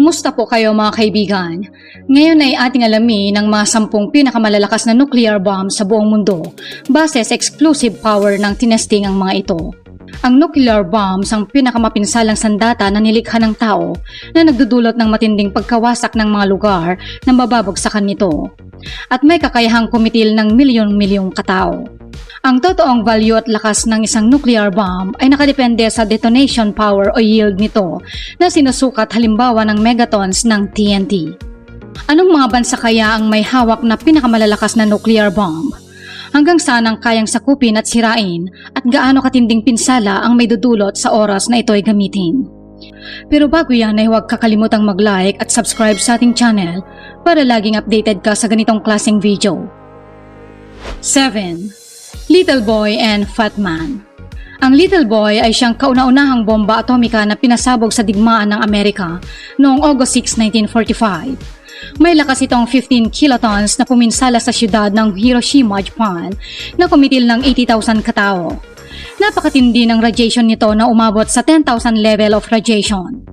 Kumusta po kayo mga kaibigan? Ngayon ay ating alamin ang mga sampung pinakamalalakas na nuclear bomb sa buong mundo base sa exclusive power ng tinesting ang mga ito. Ang nuclear bombs ang pinakamapinsalang sandata na nilikha ng tao na nagdudulot ng matinding pagkawasak ng mga lugar na mababagsakan nito at may kakayahang kumitil ng milyon-milyong katao. Ang totoong value at lakas ng isang nuclear bomb ay nakadepende sa detonation power o yield nito na sinusukat halimbawa ng megatons ng TNT. Anong mga bansa kaya ang may hawak na pinakamalalakas na nuclear bomb? Hanggang saan ang kayang sakupin at sirain at gaano katinding pinsala ang may dudulot sa oras na ito ay gamitin? Pero bago yan ay huwag kakalimutang mag-like at subscribe sa ating channel para laging updated ka sa ganitong klaseng video. 7. Little Boy and Fat Man Ang Little Boy ay siyang kauna-unahang bomba atomika na pinasabog sa digmaan ng Amerika noong August 6, 1945. May lakas itong 15 kilotons na puminsala sa siyudad ng Hiroshima, Japan na kumitil ng 80,000 katao. Napakatindi ng radiation nito na umabot sa 10,000 level of radiation.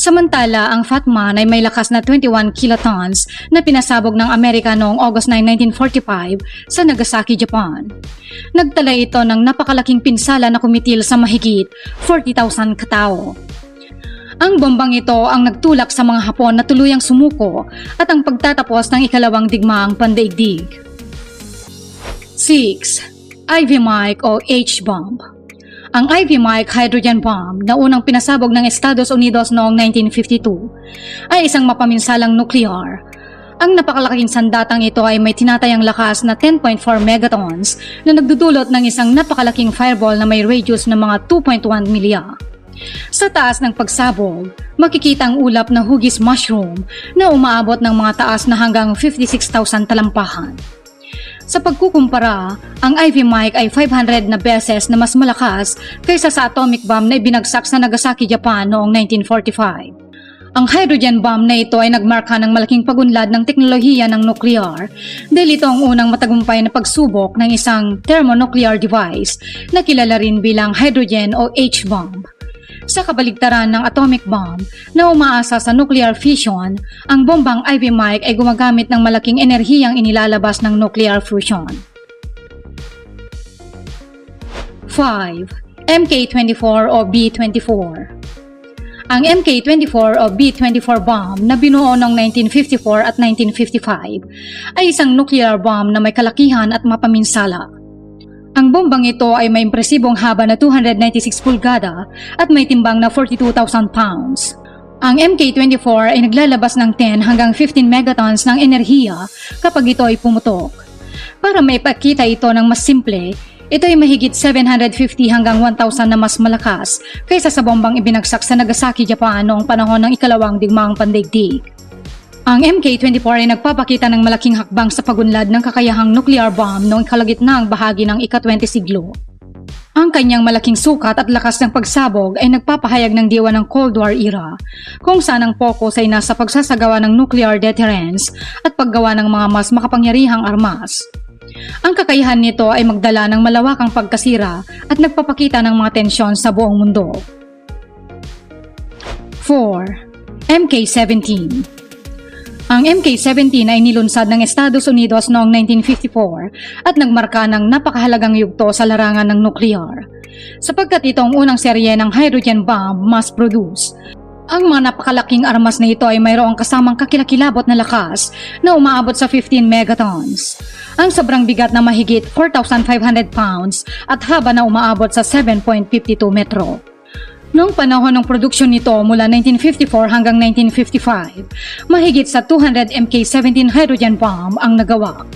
Samantala, ang Fat Man ay may lakas na 21 kilotons na pinasabog ng Amerika noong August 9, 1945 sa Nagasaki, Japan. Nagtala ito ng napakalaking pinsala na kumitil sa mahigit 40,000 katao. Ang bombang ito ang nagtulak sa mga Hapon na tuluyang sumuko at ang pagtatapos ng ikalawang digmaang pandaigdig. 6. Ivy Mike o H-bomb ang Ivy Mike hydrogen bomb na unang pinasabog ng Estados Unidos noong 1952 ay isang mapaminsalang nuklear. Ang napakalaking sandatang ito ay may tinatayang lakas na 10.4 megatons na nagdudulot ng isang napakalaking fireball na may radius ng mga 2.1 milya. Sa taas ng pagsabog, makikita ang ulap na hugis mushroom na umaabot ng mga taas na hanggang 56,000 talampakan. Sa pagkukumpara, ang Ivy Mike ay 500 na beses na mas malakas kaysa sa atomic bomb na ibinagsak sa Nagasaki, Japan noong 1945. Ang hydrogen bomb na ito ay nagmarka ng malaking pagunlad ng teknolohiya ng nuklear dahil ito ang unang matagumpay na pagsubok ng isang thermonuclear device na kilala rin bilang hydrogen o H-bomb. Sa kabaligtaran ng atomic bomb na umaasa sa nuclear fission, ang bombang Ivy Mike ay gumagamit ng malaking enerhiyang inilalabas ng nuclear fusion. 5. MK-24 o B-24 Ang MK-24 o B-24 bomb na binuo noong 1954 at 1955 ay isang nuclear bomb na may kalakihan at mapaminsala. Ang bombang ito ay may impresibong haba na 296 pulgada at may timbang na 42,000 pounds. Ang MK-24 ay naglalabas ng 10 hanggang 15 megatons ng enerhiya kapag ito ay pumutok. Para maipakita ito ng mas simple, ito ay mahigit 750 hanggang 1,000 na mas malakas kaysa sa bombang ibinagsak sa Nagasaki, Japan noong panahon ng ikalawang digmaang pandaigdig. Ang MK-24 ay nagpapakita ng malaking hakbang sa pagunlad ng kakayahang nuclear bomb noong kalagitnaang bahagi ng ika-20 siglo. Ang kanyang malaking sukat at lakas ng pagsabog ay nagpapahayag ng diwa ng Cold War era, kung saan ang focus ay nasa pagsasagawa ng nuclear deterrence at paggawa ng mga mas makapangyarihang armas. Ang kakayahan nito ay magdala ng malawakang pagkasira at nagpapakita ng mga tensyon sa buong mundo. 4. MK-17 ang MK-17 ay nilunsad ng Estados Unidos noong 1954 at nagmarka ng napakahalagang yugto sa larangan ng nuklear. Sapagkat ito ang unang serye ng hydrogen bomb mass produce. Ang mga napakalaking armas na ito ay mayroong kasamang kakilakilabot na lakas na umaabot sa 15 megatons. Ang sobrang bigat na mahigit 4,500 pounds at haba na umaabot sa 7.52 metro. Noong panahon ng produksyon nito mula 1954 hanggang 1955, mahigit sa 200 MK-17 hydrogen bomb ang nagawa.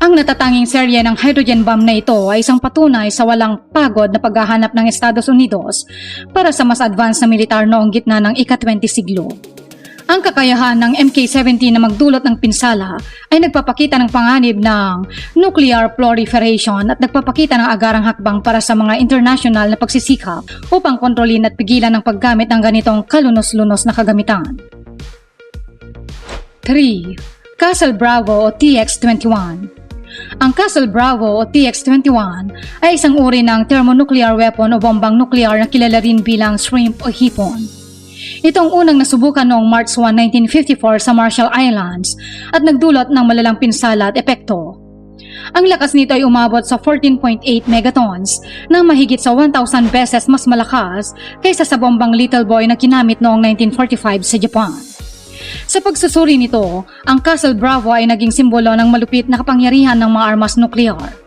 Ang natatanging serye ng hydrogen bomb na ito ay isang patunay sa walang pagod na paghahanap ng Estados Unidos para sa mas advanced na militar noong gitna ng ika-20 siglo. Ang kakayahan ng MK-17 na magdulot ng pinsala ay nagpapakita ng panganib ng nuclear proliferation at nagpapakita ng agarang hakbang para sa mga international na pagsisikap upang kontrolin at pigilan ang paggamit ng ganitong kalunos-lunos na kagamitan. 3. Castle Bravo o TX-21 ang Castle Bravo o TX-21 ay isang uri ng thermonuclear weapon o bombang nuklear na kilala rin bilang shrimp o hipon. Ito ang unang nasubukan noong March 1, 1954 sa Marshall Islands at nagdulot ng malalang pinsala at epekto. Ang lakas nito ay umabot sa 14.8 megatons nang mahigit sa 1,000 beses mas malakas kaysa sa bombang Little Boy na kinamit noong 1945 sa Japan. Sa pagsusuri nito, ang Castle Bravo ay naging simbolo ng malupit na kapangyarihan ng mga armas nuklear.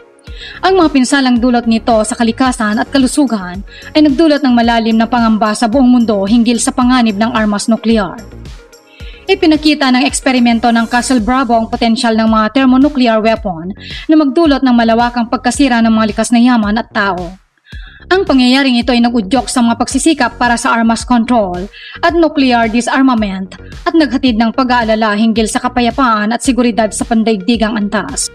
Ang mga pinsalang dulot nito sa kalikasan at kalusugan ay nagdulot ng malalim na pangamba sa buong mundo hinggil sa panganib ng armas nuklear. Ipinakita ng eksperimento ng Castle Bravo ang potensyal ng mga thermonuclear weapon na magdulot ng malawakang pagkasira ng mga likas na yaman at tao. Ang pangyayaring ito ay nag-udyok sa mga pagsisikap para sa armas control at nuclear disarmament at naghatid ng pag-aalala hinggil sa kapayapaan at seguridad sa pandaigdigang antas.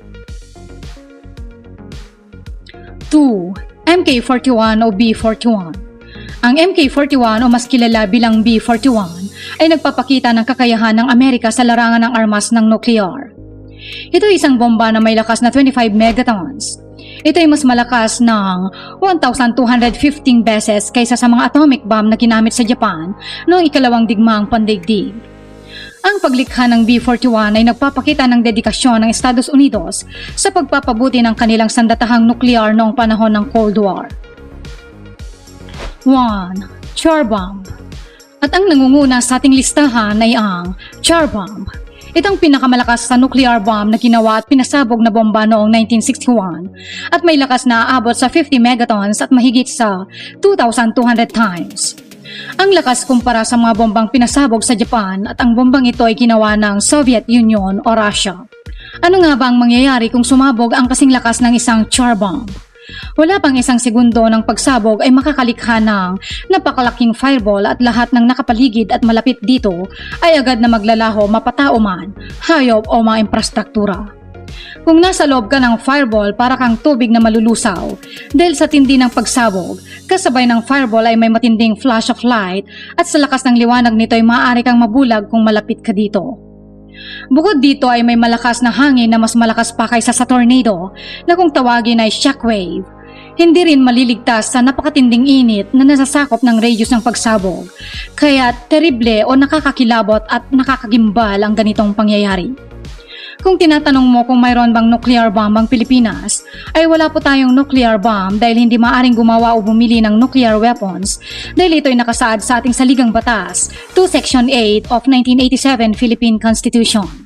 2. MK41 o B41 Ang MK41 o mas kilala bilang B41 ay nagpapakita ng kakayahan ng Amerika sa larangan ng armas ng nuklear. Ito ay isang bomba na may lakas na 25 megatons. Ito ay mas malakas ng 1,215 beses kaysa sa mga atomic bomb na ginamit sa Japan noong ikalawang digmaang pandaigdig. Ang paglikha ng B-41 ay nagpapakita ng dedikasyon ng Estados Unidos sa pagpapabuti ng kanilang sandatahang nuklear noong panahon ng Cold War. 1. Char Bomb At ang nangunguna sa ating listahan ay ang Char Bomb. Itong pinakamalakas sa nuclear bomb na ginawa at pinasabog na bomba noong 1961 at may lakas na aabot sa 50 megatons at mahigit sa 2,200 times. Ang lakas kumpara sa mga bombang pinasabog sa Japan at ang bombang ito ay ginawa ng Soviet Union o Russia. Ano nga ba ang mangyayari kung sumabog ang kasing lakas ng isang char bomb? Wala pang isang segundo ng pagsabog ay makakalikha ng napakalaking fireball at lahat ng nakapaligid at malapit dito ay agad na maglalaho mapatao man, hayop o mga infrastruktura. Kung nasa loob ka ng fireball para kang tubig na malulusaw, dahil sa tindi ng pagsabog, kasabay ng fireball ay may matinding flash of light at sa lakas ng liwanag nito ay maaari kang mabulag kung malapit ka dito. Bukod dito ay may malakas na hangin na mas malakas pa kaysa sa tornado na kung tawagin ay shockwave. Hindi rin maliligtas sa napakatinding init na nasasakop ng radius ng pagsabog. Kaya terrible o nakakakilabot at nakakagimbal ang ganitong pangyayari. Kung tinatanong mo kung mayroon bang nuclear bomb ang Pilipinas, ay wala po tayong nuclear bomb dahil hindi maaring gumawa o bumili ng nuclear weapons dahil ito ay nakasaad sa ating saligang batas, 2 Section 8 of 1987 Philippine Constitution.